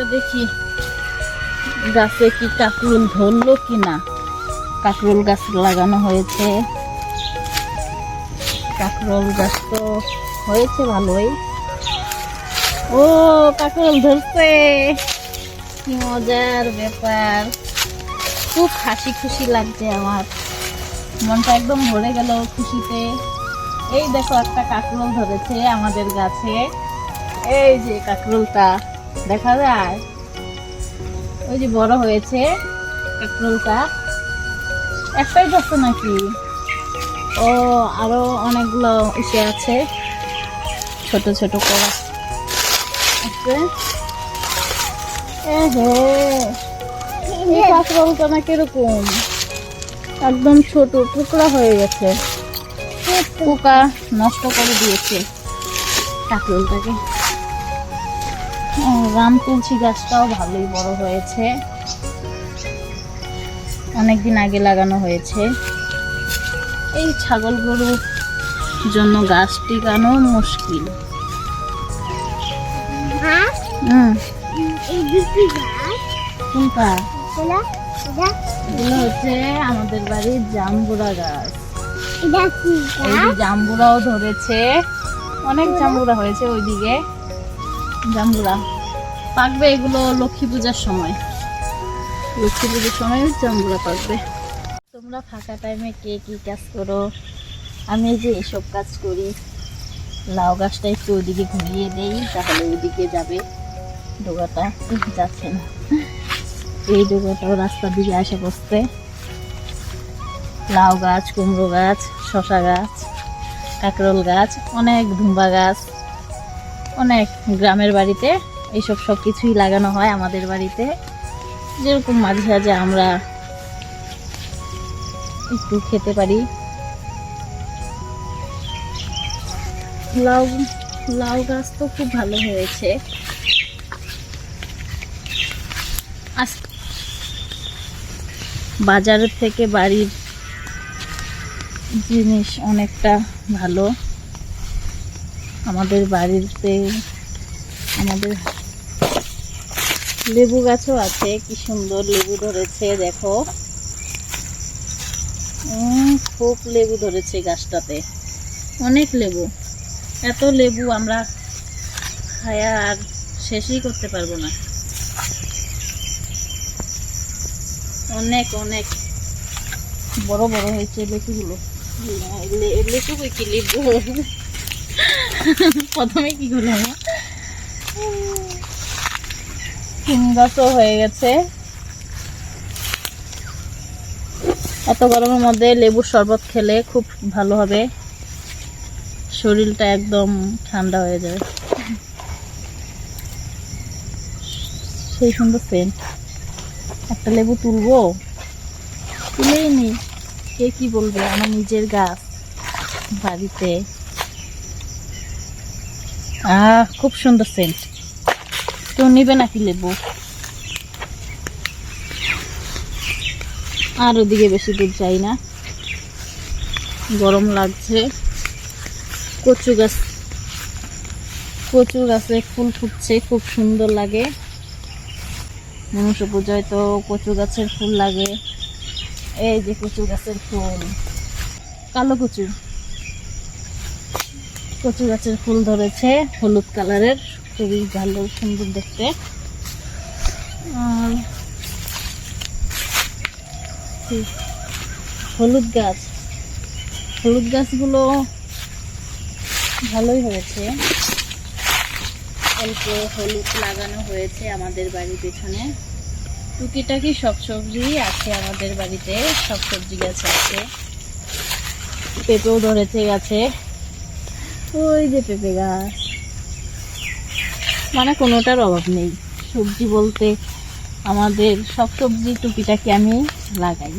তো দেখি গাছে কি কাকরুল ধরলো কি না কাকরুল গাছ লাগানো হয়েছে। কাকরোল গাছ তো হয়েছে ভালোই। ও, কাকরোল ধরছে। কি মজার ব্যাপার। খুব হাসি খুশি লাগছে আমার। মনটা একদম ভরে গেল খুশিতে। এই দেখো একটা কাকরোল ধরেছে আমাদের গাছে। এই যে কাকরোলটা। দেখা যায়। ওই যে বড় হয়েছে কাকরোলটা। একটাই ধরছে নাকি? ও আরও অনেকগুলো ইসে আছে। ছোট ছোট করা। আছে। এই কাঁকরোলটা না কীরকম? একদম ছোট টুকরা হয়ে গেছে। পোকা নষ্ট করে দিয়েছে কাঁকরোলটাকে। রাম তুলসী গাছটাও ভালোই বড় হয়েছে। অনেকদিন আগে লাগানো হয়েছে। এই ছাগল গরুর জন্য গাছ টিকানো মুশকিল। কোনটা? এগুলো হচ্ছে আমাদের বাড়ির জাম্বুরা গাছ। জাম্বুরাও ধরেছে। অনেক জাম্বুরা হয়েছে ওইদিকে। জাম্বুরা পাকবে এগুলো লক্ষ্মী পূজার সময়। লক্ষ্মী পুজোর সময় জাম্বুরা পাকবে। তোমরা ফাঁকা টাইমে কে কি কাজ করো? আমি যে এসব কাজ করি। লাউ গাছটা একটু ওইদিকে ঘুরিয়ে দেই, তাহলে ওইদিকে যাবে ডোগাটা। যাচ্ছে না। এই ডোগাটাও রাস্তার দিকে আসে বসতে। লাউ গাছ, কুমড়ো গাছ শশা গাছ, কাঁকরোল গাছ, অনেক ধুম্বা গাছ। অনেক গ্রামের বাড়িতে এইসব সব কিছুই লাগানো হয় আমাদের বাড়িতে। যেরকম মাঝে মাঝে আমরা একটু খেতে পারি। লাউ লাউ গাছ তো খুব ভালো হয়েছে। আজ বাজারের থেকে বাড়ির জিনিস অনেকটা ভালো। আমাদের বাড়িতে আমাদের লেবু গাছও আছে, কি সুন্দর লেবু ধরেছে, দেখো। খুব লেবু ধরেছে গাছটাতে। অনেক লেবু। এত লেবু আমরা খায়া আর শেষই করতে পারব না। অনেক অনেক বড় বড় হয়েছে লেচুগুলো লে- লেচু কি লেবু? প্রথমে কি করে তিন গাছও হয়ে গেছে। এত গরমের মধ্যে লেবুর শরবত খেলে খুব ভালো হবে। শরীরটা একদম ঠান্ডা হয়ে যাবে। সেই সুন্দর সেন্ট একটা লেবু তুলবো? তুলেই নি। কে কি বলবে? আমার নিজের গাছ। বাড়িতে আহ, খুব সুন্দর সেন্ট কেউ নিবে নাকি লেবু? আর ওদিকে বেশি দূর যাই না। গরম লাগছে। কচু গাছ। কচু গাছে ফুল ফুটছে, খুব সুন্দর লাগে। মনুষ্য পূজায় তো কচু গাছের ফুল লাগে। এই যে কচু গাছের ফুল। কালো কচু। কচু গাছের ফুল ধরেছে, হলুদ কালারের, খুবই ভালো, সুন্দর দেখতে। আর হলুদ গাছ। হলুদ গাছগুলো ভালোই হয়েছে। অল্প হলুদ লাগানো হয়েছে আমাদের বাড়ির পেছনে। টুকিটাকি সব সবজি আছে আমাদের বাড়িতে, সব সবজি গাছ আছে। পেঁপেও ধরেছে গাছে। ওই যে পেঁপে গাছ। মানে কোনোটার অভাব নেই। সবজি বলতে আমাদের সব সবজি টুপিটাকে আমি লাগাই।